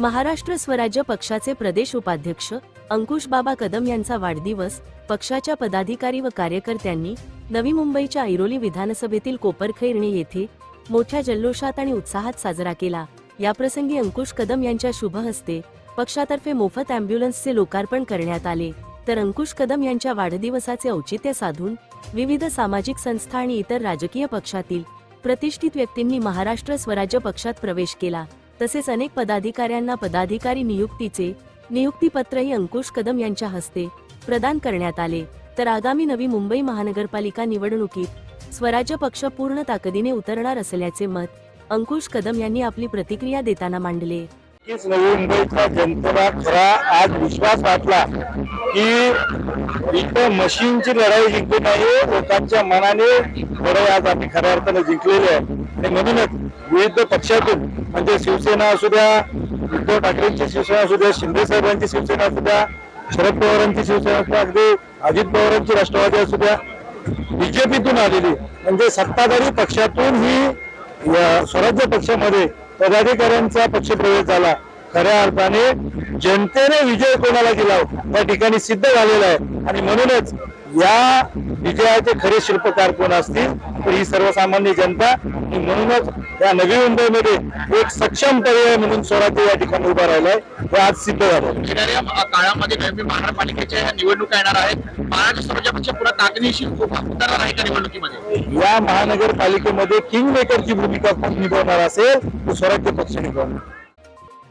महाराष्ट्र स्वराज्य पक्षाचे प्रदेश उपाध्यक्ष अंकुश बाबा कदम यांचा वाढदिवस पक्षाच्या पदाधिकारी व कार्यकर्त्यांनी नवी मुंबईच्या ऐरोली विधानसभेतील कोपरखैरणे येथे मोठ्या जल्लोषात आणि उत्साहात साजरा केला. याप्रसंगी अंकुश कदम यांच्या शुभ हस्ते पक्षातर्फे मोफत अँब्युलन्सचे लोकार्पण करण्यात आले. तर अंकुश कदम यांच्या वाढदिवसाचे औचित्य साधून विविध सामाजिक संस्था आणि इतर राजकीय पक्षातील प्रतिष्ठित व्यक्तींनी महाराष्ट्र स्वराज्य पक्षात प्रवेश केला. तसेच अनेक पदाधिकाऱ्यांना पदाधिकारी नियुक्तीचे नियुक्तीपत्रही अंकुश कदम यांच्या हस्ते प्रदान करण्यात आले. तर आगामी नवी मुंबई महानगरपालिका निवडणुकीत स्वराज्य पक्ष पूर्ण ताकदीने उतरणार असल्याचे मत अंकुश कदम यांनी आपली प्रतिक्रिया देताना मांडले. नक्कीच नवी मुंबईच्या जनतेला खरा आज विश्वास वाटला की इथं मशीनची लढाई जिंकली नाही लोकांच्या मनाने लढाई आज आम्ही खऱ्या अर्थाने जिंकलेली आहे. आणि म्हणूनच विविध पक्षातून म्हणजे शिवसेना असू द्या उद्धव ठाकरेंची शिवसेना असू द्या शिंदे साहेबांची शिवसेना असू द्या शरद पवारांची शिवसेना असू द्या अगदी अजित पवारांची राष्ट्रवादी असू द्या बीजेपीतून आलेली. म्हणजे सत्ताधारी पक्षातून ही स्वराज्य पक्षामध्ये पदाधिकाऱ्यांचा पक्षप्रवेश झाला. खऱ्या अर्थाने जनतेने विजय कोणाला दिला त्या ठिकाणी सिद्ध झालेला आहे. आणि म्हणूनच या विजयाचे खरे शिल्पकार कोण असतील तर ही सर्वसामान्य जनता म्हणूनच या नवी मुंबईमध्ये एक सक्षम पर्याय म्हणून स्वराज्य या ठिकाणी उभा राहिलाय हे आज सिद्ध झालं येणाऱ्या काळामध्ये नवी महानगरपालिकेच्या निवडणुका येणार आहेत. महाराष्ट्र स्वराज्य पक्ष पुन्हा ताकदीशी उतरणार आहे का निवडणुकीमध्ये? या महानगरपालिकेमध्ये किंग मेकरची भूमिका कोण निभावणार असेल तो स्वराज्य पक्ष निभावणार.